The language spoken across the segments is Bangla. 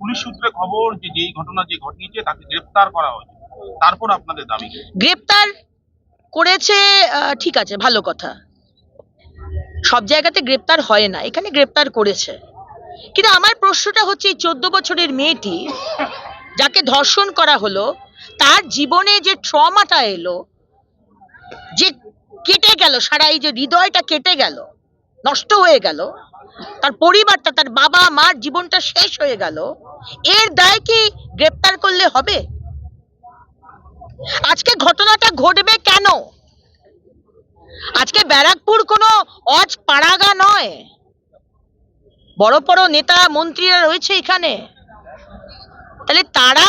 পুলিশ সূত্রে খবর যে যেই ঘটনা যে ঘটিয়েছে তাকে গ্রেফতার করা হয়েছে। তারপর আপনাদের দাবি কি? গ্রেপ্তার করেছে ঠিক আছে, ভালো কথা। সব জায়গাতে গ্রেপ্তার হয় না, এখানে গ্রেপ্তার করেছে। কিন্তু আমার প্রশ্নটা হচ্ছে, এই চোদ্দ বছরের মেয়েটি যাকে ধর্ষণ করা হলো, তার জীবনে যে ট্রমাটা এলো, যে কেটে গেল, সারা এই যে হৃদয়টা কেটে গেল, নষ্ট হয়ে গেল তার পরিবারটা, তার বাবা, মার জীবনটা শেষ হয়ে গেল। এর দায় কি গ্রেপ্তার করলে হবে? আজকে ঘটনাটা ঘটবে কেন? আজকে ব্যারাকপুর কোনো অজ পাড়াগা নয়। বড় বড় নেতা, মন্ত্রীরা রয়েছে এখানে। তাহলে তারা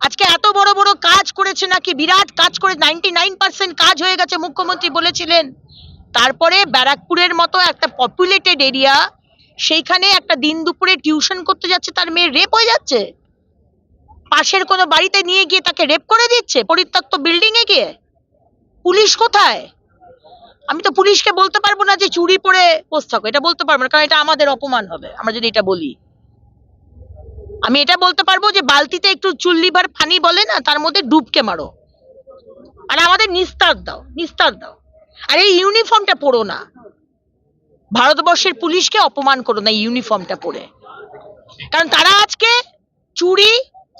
আজকে এত বড় বড় কাজ করেছে নাকি? বিরাট কাজ করে নাইনটি নাইন পার্সেন্ট কাজ হয়ে গেছে, মুখ্যমন্ত্রী বলেছিলেন। তারপরে ব্যারাকপুরের মতো একটা পপুলেটেড এরিয়া সেইখানে একটা দিন দুপুরে টিউশন করতে যাচ্ছে তার মেয়ে রেপ হয়ে যাচ্ছে। পাশের কোনো বাড়িতে নিয়ে গিয়ে তাকে রেপ করে দিচ্ছে, পরিত্যক্ত বিল্ডিং এ গিয়ে। পুলিশ কোথায়? আমি তো পুলিশকে বলতে পারব না যে চুরি পরে বসে থাকো, এটা বলতে পারব না, কারণ এটা আমাদের অপমান হবে, আমরা যদি এটা বলি। আমি এটা বলতে পারব যে বালতিতে একটু চুল্লি ভার পানি বলে না, তার মধ্যে ডুবকে মারো। আর আমাদের নিস্তার দাও নিস্তার দাও। আর এই ইউনিফর্মটা পরো না। ভারতবর্ষের পুলিশকে অপমান করো না ইউনিফর্মটা পরে। কারণ তারা আজকে চুরি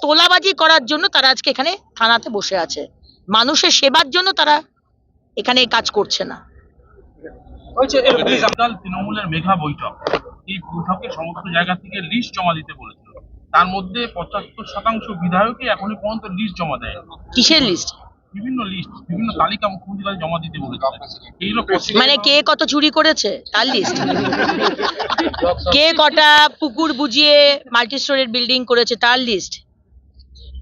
তোলাবাজি করার জন্য তারা আজকে এখানে থানাতে বসে আছে। মানুষের সেবার জন্য তারা এখানে কাজ করছে না। তৃণমূলের মেঘা বৈঠক। এই বৈঠকে সমস্ত জায়গা থেকে লিস্ট জমা দিতে বলেছিল। তার মধ্যে পঁচাত্তর শতাংশ বিধায়কই এখনই পর্যন্ত লিস্ট জমা দেয় কিসের লিস্ট বিভিন্ন লিস্ট বিভিন্ন তালিকা মুখ্যমন্ত্রীর কাছে জমা দিতে বলেছে। এইগুলো মানে কে কত চুরি করেছে? তার লিস্ট কে কটা পুকুর বুঝিয়ে মাল্টি স্টোরের বিল্ডিং করেছে তার লিস্ট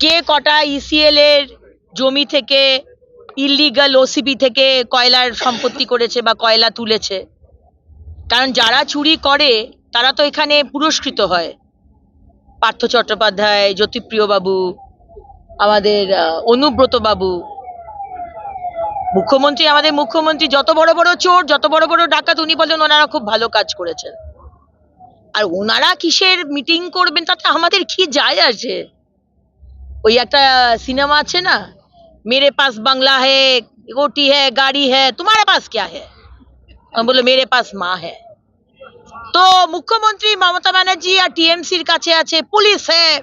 কে কটা ইসিএল এর জমি থেকে ইলিগাল ওসিবি থেকে কয়লার সম্পত্তি করেছে বা কয়লা তুলেছে? কারণ যারা চুরি করে তারা তো এখানে পুরস্কৃত হয়। পার্থ চট্টোপাধ্যায় জ্যোতিপ্রিয় বাবু আমাদের অনুব্রত বাবু মুখ্যমন্ত্রী, আমাদের মুখ্যমন্ত্রী যত বড় বড় চোর, যত বড় বড় ডাকাত, উনি বলেন ওনারা খুব ভালো কাজ করেছেন। আর ওনারা কিসের মিটিং করবেন, তাতে আমাদের কি যায় আছে? ওই একটা সিনেমা আছে না? মেরে পাস বাংলা হে, গোটি হে, গাড়ি হে, তোমার পাস কে হে? আমি বলল মেরে পাস মা হে। তো মুখ্যমন্ত্রী মমতা ব্যানার্জি আর টিএমসির কাছে আছে, পুলিশ হ্যাঁ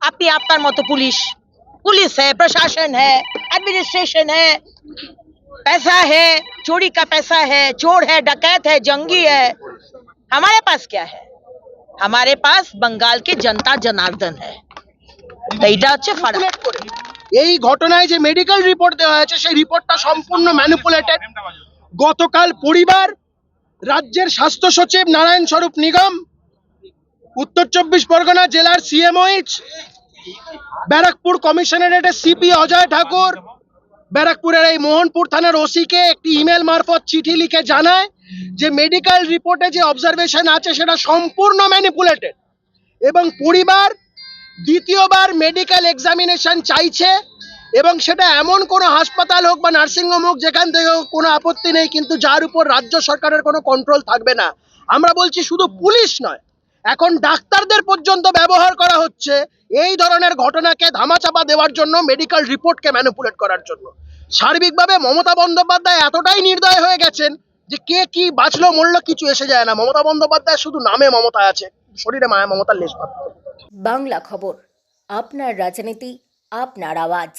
আপনি আপনার মতো পুলিশ। पुलिस है प्रशासन है एडमिनिस्ट्रेशन है पैसा है चोरी का पैसा है चोर है डकैत है जंगी है हमारे पास क्या है हमारे पास बंगाल के जनता जनार्दन है তো এইটা হচ্ছে ফারাক এই ঘটনায় যে মেডিকেল রিপোর্ট দেওয়া হয়েছে সেই রিপোর্টটা সম্পূর্ণ ম্যানিপুলেটেড গতকাল পরিবার রাজ্যের স্বাস্থ্য সচিব নারায়ণ স্বরূপ নিগম উত্তর চব্বিশ পরগনা জেলার সিএমওইচ ব্যারাকপুর কমিশনারেটের সিপি অজয় ঠাকুর। ব্যারাকপুরের এই মোহনপুর থানার ওসিকে একটি ইমেল মারফত চিঠি লিখে জানায় যে মেডিকেল রিপোর্টে যে অবজারভেশন আছে সেটা সম্পূর্ণ ম্যানিপুলেটেড এবং পরিবার দ্বিতীয়বার মেডিকেল এক্সামিনেশন চাইছে এবং সেটা এমন কোনো হাসপাতাল হোক বা নার্সিংহোম হোক, যেখান থেকে কোনো আপত্তি নেই, কিন্তু যার উপর রাজ্য সরকারের কোনো কন্ট্রোল থাকবে না। আমরা বলছি শুধু পুলিশ নয় এখন ডাক্তারদের পর্যন্ত ব্যবহার করা হচ্ছে এই ধরনের ঘটনাকে ধামাচাপা দেওয়ার জন্য মেডিকেল রিপোর্টকে ম্যানিপুলেট করার জন্য। সার্বিকভাবে মমতা বন্দ্যোপাধ্যায় এতটাই নির্দয় হয়ে গেছেন যে কে কি বাঁচলো, মরলো, কিছু এসে যায় না। মমতা বন্দ্যোপাধ্যায় শুধু নামে মমতা আছে, শরীরে মায়া মমতার লেশ বাংলা খবর, আপনার রাজনীতি, আপনার আওয়াজ।